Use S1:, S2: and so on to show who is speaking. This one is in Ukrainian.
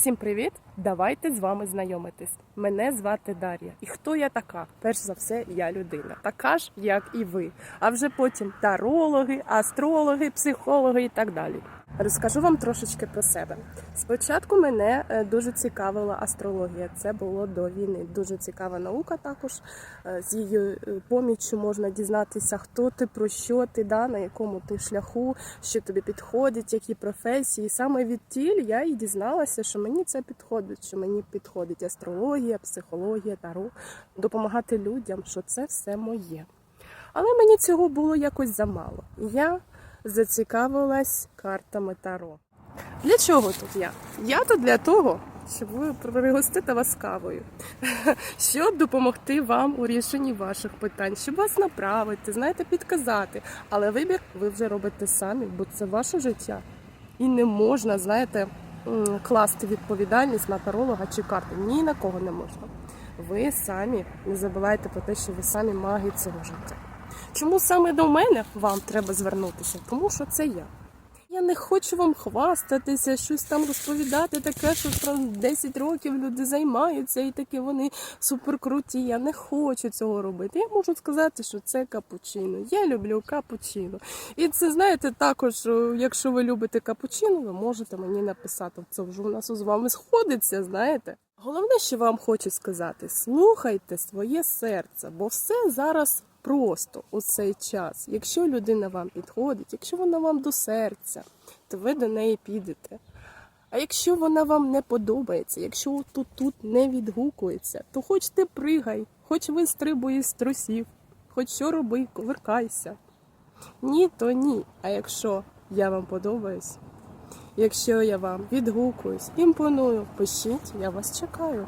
S1: Всім привіт! Давайте з вами знайомитись. Мене звати Дар'я. І хто я така? Перш за все, я людина. Така ж, як і ви. А вже потім тарологи, астрологи, психологи і так далі. Розкажу вам трошечки про себе. Спочатку мене е, дуже цікавила астрологія. Це було до війни. Дуже цікава наука. Також Е, з її е, поміччю можна дізнатися, хто ти, про що ти, да, на якому ти шляху, що тобі підходить, які професії. І саме відтіль я і дізналася, що мені це підходить, що мені підходить астрологія, психологія, таро, допомагати людям, що це все моє. Але мені цього було якось замало. Я зацікавилась картами Таро. Для чого тут я? Я тут для того, щоб ви пригостити вас кавою, щоб допомогти вам у рішенні ваших питань, щоб вас направити, знаєте, підказати. Але вибір ви вже робите самі, бо це ваше життя. І не можна, знаєте, класти відповідальність на таролога чи карти. Ні на кого не можна. Ви самі не забувайте про те, що ви самі маги цього життя. Чому саме до мене вам треба звернутися? Тому що це я. Я не хочу вам хвастатися, щось там розповідати, таке, що там 10 років люди займаються і такі вони суперкруті. Я не хочу цього робити. Я можу сказати, що це капучино. Я люблю капучино. І це знаєте, також, е, якщо ви любите капучино, ви можете мені написати. Це вже у нас з вами сходиться, знаєте. Головне, що вам хочу сказати, слухайте своє серце, бо все зараз просто у цей час. Якщо людина вам підходить, якщо вона вам до серця, то ви до неї підете. А якщо вона вам не подобається, якщо тут тут не відгукується, то хоч ти пригай, хоч вистрибуй з трусів, хоч що роби, коверкайся. Ні, то ні. А якщо я вам подобаюсь, якщо я вам відгукуюсь, імпоную, пишіть, я вас чекаю.